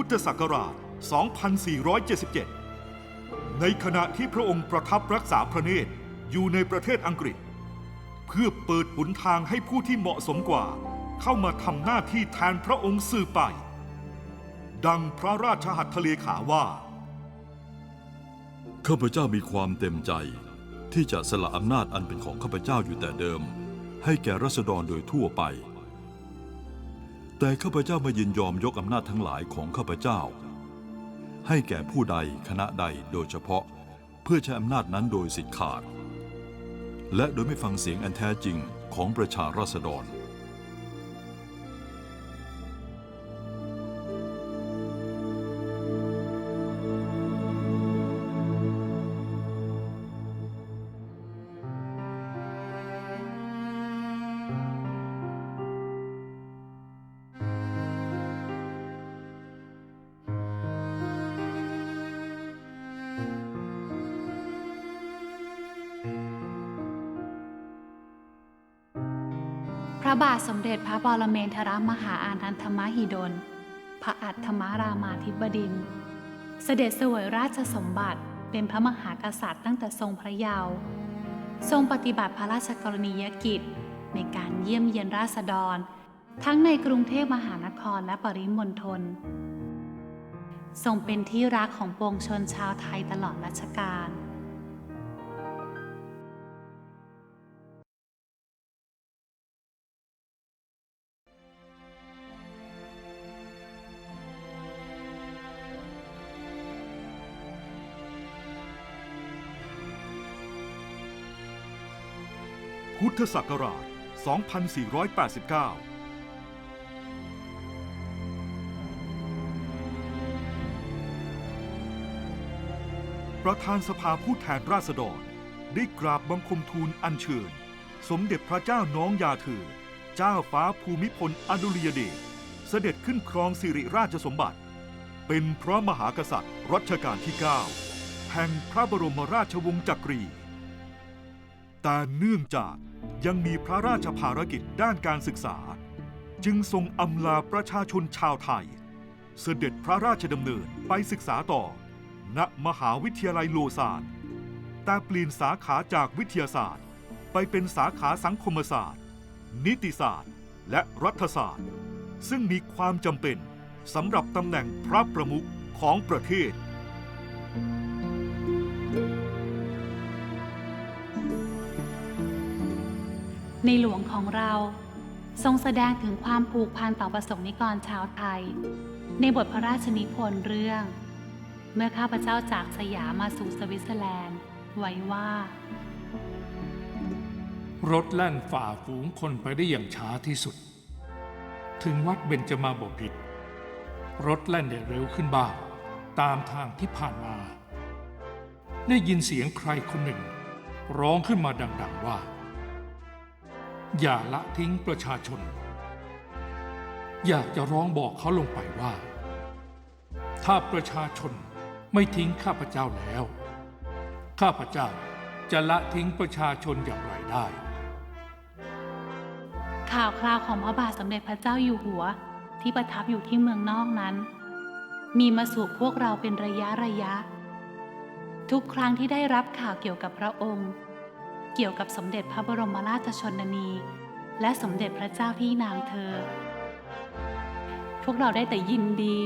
พุทธศักราช 2477 ในขณะที่พระองค์ประทับรักษาพระเนตรอยู่ในประเทศอังกฤษ เพื่อเปิดหนทางให้ผู้ที่เหมาะสมกว่า เข้ามาทำหน้าที่แทนพระองค์สืบไป ดังพระราชหัตถเลขาว่า ข้าพเจ้ามีความเต็มใจ ที่จะสละอำนาจอันเป็นของข้าพเจ้าอยู่แต่เดิม ให้แก่รัษฎรโดยทั่วไป แต่ข้าพเจ้าไม่ยินยอมยกอำนาจทั้งหลายของข้าพเจ้า ให้แก่ผู้ใดคณะใดโดยเฉพาะ เพื่อใช้อำนาจนั้นโดยสิทธิขาด และโดยไม่ฟังเสียงอันแท้จริงของประชาราษฎร ระบาทสมเด็จพระบรมเมนทรมหาอานันทมหิดล พระอัฏฐมารามาธิบดิน เสด็จเสวยราชสมบัติเป็นพระมหากษัตริย์ตั้งแต่ทรงพระเยาว์ ทรงปฏิบัติพระราชกรณียกิจ ในการเยี่ยมเยียนราษฎร ทั้งในกรุงเทพมหานครและปริมณฑล ทรงเป็นที่รักของปวงชนชาวไทยตลอดรัชกาล พุทธศักราช 2489ประธานสภาผู้แทนราษฎร ได้กราบบังคมทูลอัญเชิญ สมเด็จพระเจ้าน้องยาเธอ เจ้าฟ้าภูมิพลอดุลยเดชเสด็จขึ้นครองสิริราชสมบัติ เป็นพระมหากษัตริย์รัชกาลที่ 9 แห่งพระบรมราชวงศ์จักรี แต่เนื่องจากยังมีพระราชภารกิจด้านการศึกษา จึงทรงอำลาประชาชนชาวไทย เสด็จพระราชดำเนินไปศึกษาต่อ ณมหาวิทยาลัยโลซานแต่เปลี่ยนสาขาจากวิทยาศาสตร์ ไปเป็นสาขาสังคมศาสตร์ นิติศาสตร์ และรัฐศาสตร์ ซึ่งมีความจำเป็นสำหรับตำแหน่งพระประมุขของประเทศ ในหลวงของเรา ทรงแสดงถึงความผูกพันต่อประสงนิกรชาวไทย ในบทพระราชนิพนธ์เรื่อง เมื่อข้าพเจ้าจากสยามมาสู่สวิตเซอร์แลนด์ ไว้ว่า รถแล่นฝ่าฝูงคนไปได้อย่างช้าที่สุด ถึงวัดเบญจมาบพิตรรถแล่นได้เร็วขึ้นบ้างตามทางที่ผ่านมา ได้ยินเสียงใครคนหนึ่ง ร้องขึ้นมาดัง ๆว่า อย่าละทิ้งประชาชน อยากจะร้องบอกเขาลงไปว่า ถ้าประชาชนไม่ทิ้งข้าพเจ้าแล้ว ข้าพเจ้าจะละทิ้งประชาชนอย่างไรได้ ข่าวคราวของพระบาทสมเด็จพระเจ้าอยู่หัวที่ประทับอยู่ที่เมืองนอกนั้น มีมาสู่พวกเราเป็นระยะระยะ ทุกครั้งที่ได้รับข่าวเกี่ยวกับพระองค์ เกี่ยวกับสมเด็จพระบรมราชชนนี และสมเด็จพระเจ้าพี่นางเธอ พวกเราได้แต่ยินดี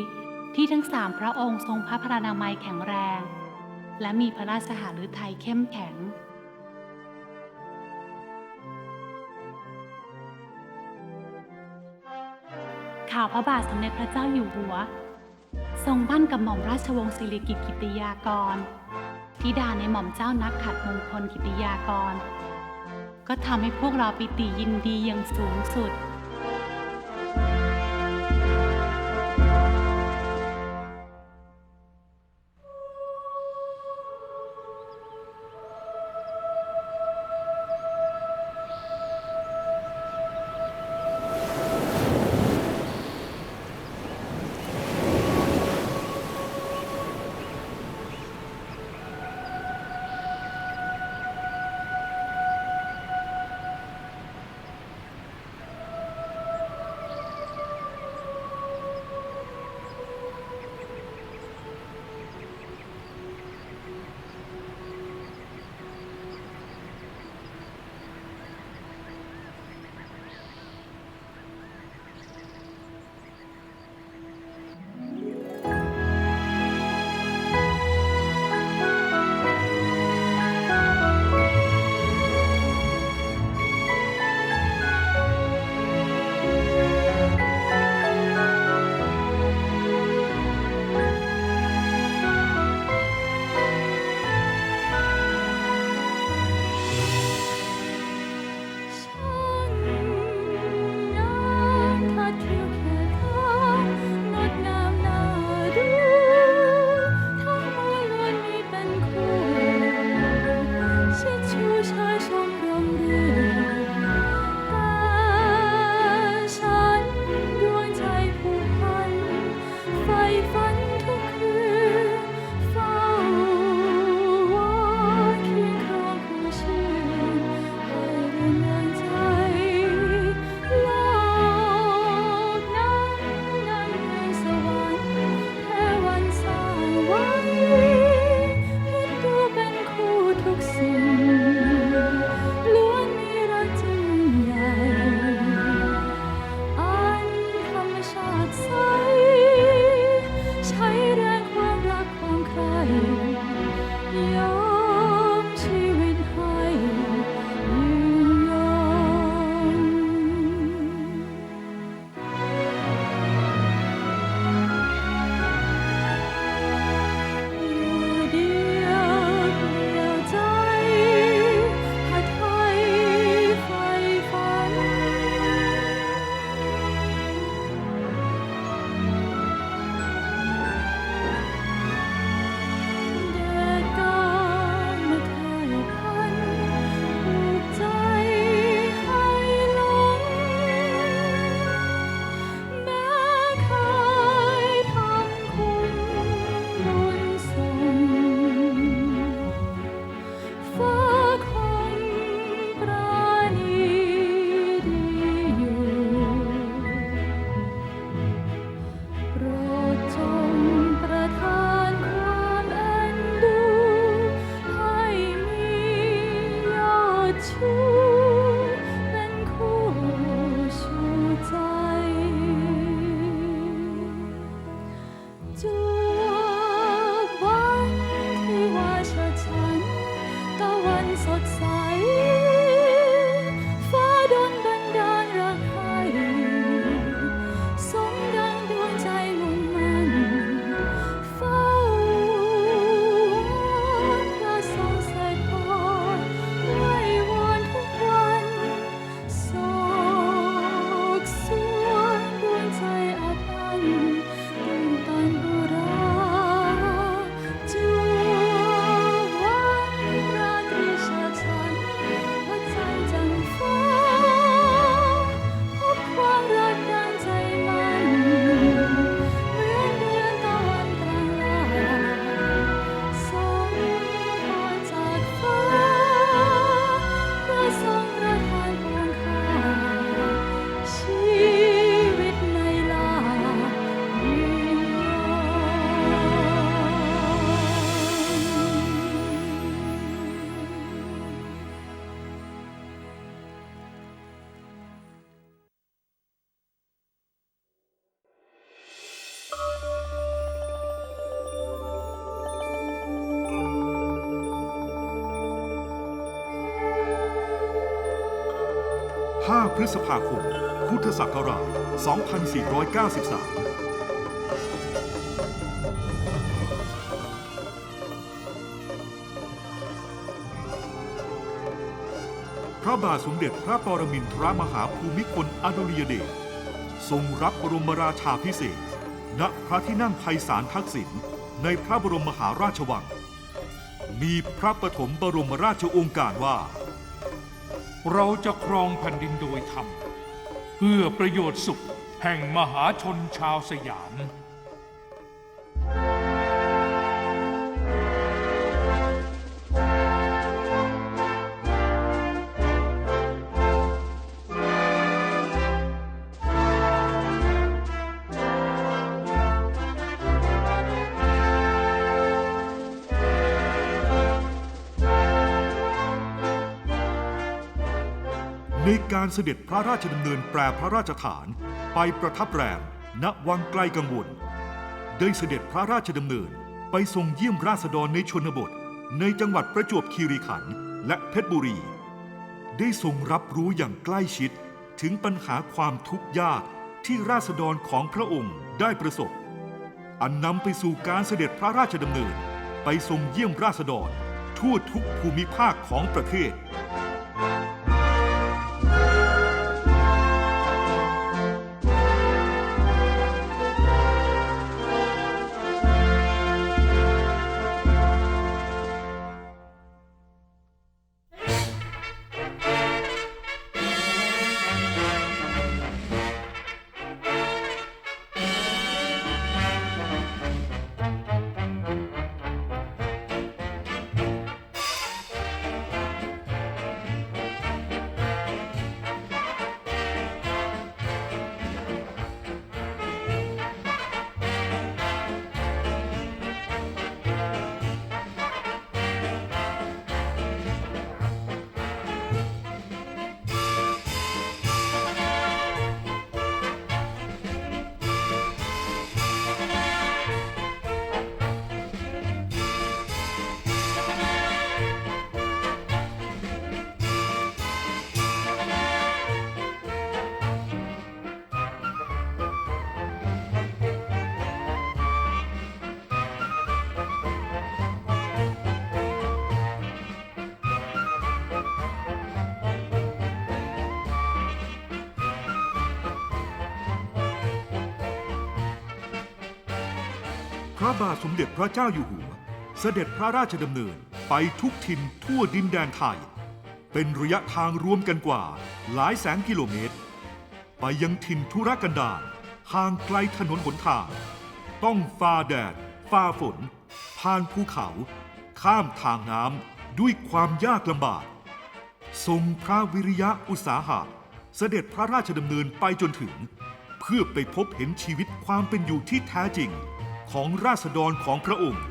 ที่ทั้งสามพระองค์ทรงพระพรานามัยแข็งแรง และมีพระราชหฤทัยเข้มแข็ง ข่าวพระบาทสมเด็จพระเจ้าอยู่หัว ทรงมั่นกับหม่อมราชวงศ์สิริกิติกิติยากร ธิดาในหม่อมเจ้านักขัดมงคลกิติยากร ก็ทำให้พวกเราปิติยินดีอย่างสูงสุด ฤษภาคม พุทธศักราช 2493พระบาทสมเด็จพระปรมินทรมหาภูมิพลอดุลยเดชทรงรับบรมราชาพิเศษณพระที่นั่งไพศาลทักษิณในพระบรมมหาราชวัง มีพระปฐมบรมราชโองการว่า เราจะครองแผ่นดินโดยธรรม เพื่อประโยชน์สุขแห่งมหาชนชาวสยาม การเสด็จพระราชดำเนินแปรพระราชฐาน ไปประทับแรมณวังไกลกังวล ได้เสด็จพระราชดำเนินไปทรงเยี่ยมราษฎรในชนบท ในจังหวัดประจวบคีรีขันธ์และเพชรบุรี ได้ทรงรับรู้อย่างใกล้ชิดถึงปัญหาความทุกข์ยากที่ราษฎรของพระองค์ได้ประสบ อันนำไปสู่การเสด็จพระราชดำเนิน ไปทรงเยี่ยมราษฎรทั่วทุกภูมิภาคของประเทศ พระบาทสมเด็จพระเจ้าอยู่หัว เสด็จพระราชดำเนินไปทุกถิ่นทั่วดินแดนไทย เป็นระยะทางรวมกันกว่าหลายแสนกิโลเมตร ไปยังถิ่นทุรกันดารห่างไกลถนนหนทาง ต้องฝ่าแดดฝ่าฝน ผ่านภูเขา ข้ามทางน้ำด้วยความยากลำบาก ทรงพระวิริยะอุตสาหะ เสด็จพระราชดำเนินไปจนถึง เพื่อไปพบเห็นชีวิตความเป็นอยู่ที่แท้จริง ของราษฎรของพระองค์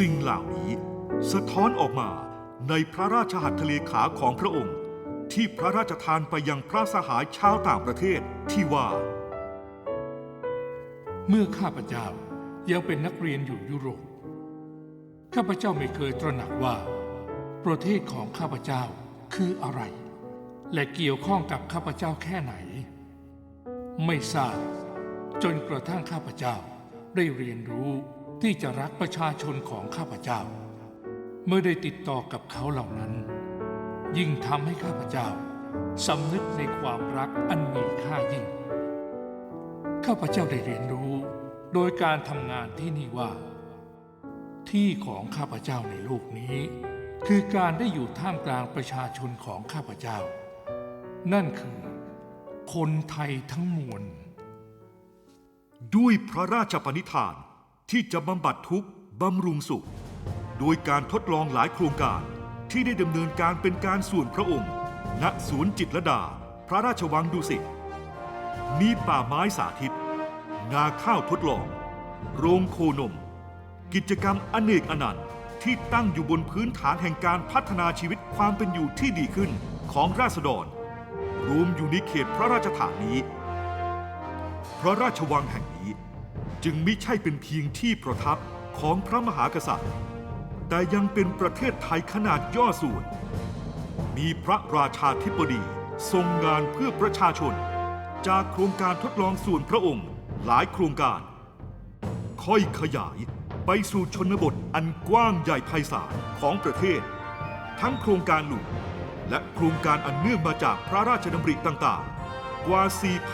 สิ่งเหล่านี้ สะท้อนออกมาในพระราชหัตถเลขาของพระองค์ ที่พระราชทานไปยังพระสหายชาวต่างประเทศที่ว่า เมื่อข้าพเจ้ายังเป็นนักเรียนอยู่ยุโรป ข้าพเจ้าไม่เคยตระหนักว่า ประเทศของข้าพเจ้าคืออะไร และเกี่ยวข้องกับข้าพเจ้าแค่ไหน ไม่ทราบจนกระทั่งข้าพเจ้าได้เรียนรู้ ที่จะรักประชาชนของข้าพเจ้า เมื่อได้ติดต่อกับเขาเหล่านั้น ยิ่งทำให้ข้าพเจ้าสำนึกในความรักอันมีค่ายิ่ง ข้าพเจ้าได้เรียนรู้โดยการทำงานที่นี่ว่า ที่ของข้าพเจ้าในโลกนี้ คือการได้อยู่ท่ามกลางประชาชนของข้าพเจ้า นั่นคือคนไทยทั้งมวลด้วยพระราชปณิธาน ที่จะบำบัดทุกข์บำรุงสุข โดยการทดลองหลายโครงการที่ได้ดำเนินการเป็นการส่วนพระองค์ ณศูนย์จิตรดา พระราชวังดุสิตมีป่าไม้สาธิต นาข้าวทดลอง โรงโคนม กิจกรรมอเนกอนันต์ที่ตั้งอยู่บนพื้นฐานแห่งการพัฒนาชีวิตความเป็นอยู่ที่ดีขึ้นของราษฎร รวมอยู่ในเขตพระราชฐานนี้ พระราชวังแห่งนี้ จึงไม่ใช่เป็นเพียงที่ประทับของพระมหากษัตริย์ แต่ยังเป็นประเทศไทยขนาดย่อส่วน มีพระราชาธิบดีทรงงานเพื่อประชาชน จากโครงการทดลองส่วนพระองค์หลายโครงการ ค่อยขยายไปสู่ชนบทอันกว้างใหญ่ไพศาลของประเทศ ทั้งโครงการหลวงและโครงการอันเนื่องมาจากพระราชดำริต่างๆ กว่า4,000